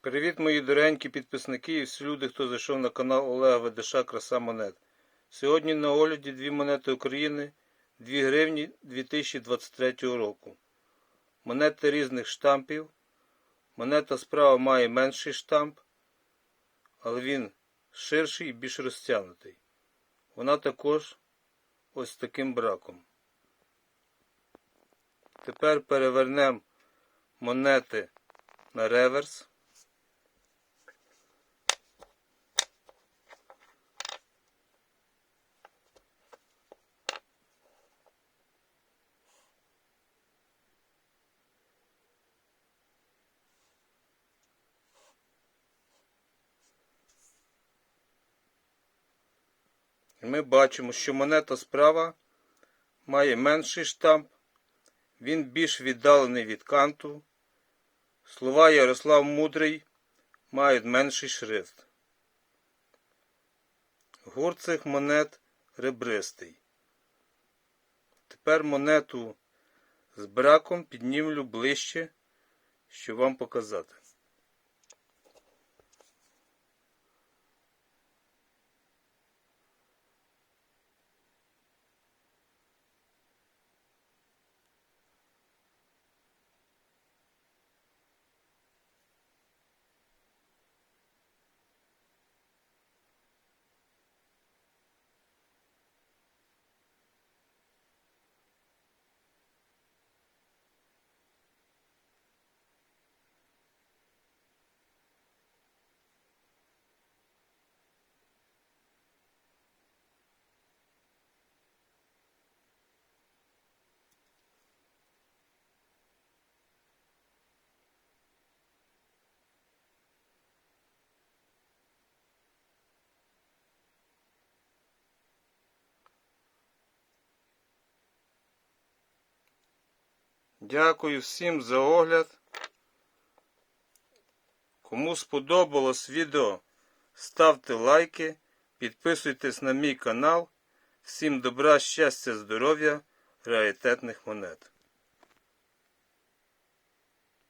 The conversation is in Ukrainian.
Привіт, мої доренькі підписники і всі люди, хто зайшов на канал Олега Ведеша Краса Монет. Сьогодні на огляді дві монети України 2 гривні 2023 року. Монети різних штампів. Монета справа має менший штамп, але він ширший і більш розтягнутий. Вона також ось таким браком. Тепер перевернемо монети на реверс. Ми бачимо, що монета справа має менший штамп, він більш віддалений від канту. Слова Ярослав Мудрий мають менший шрифт. Гурт цих монет ребристий. Тепер монету з браком піднімлю ближче, щоб вам показати. Дякую всім за огляд. Кому сподобалось відео, ставте лайки, підписуйтесь на мій канал. Всім добра, щастя, здоров'я, раритетних монет.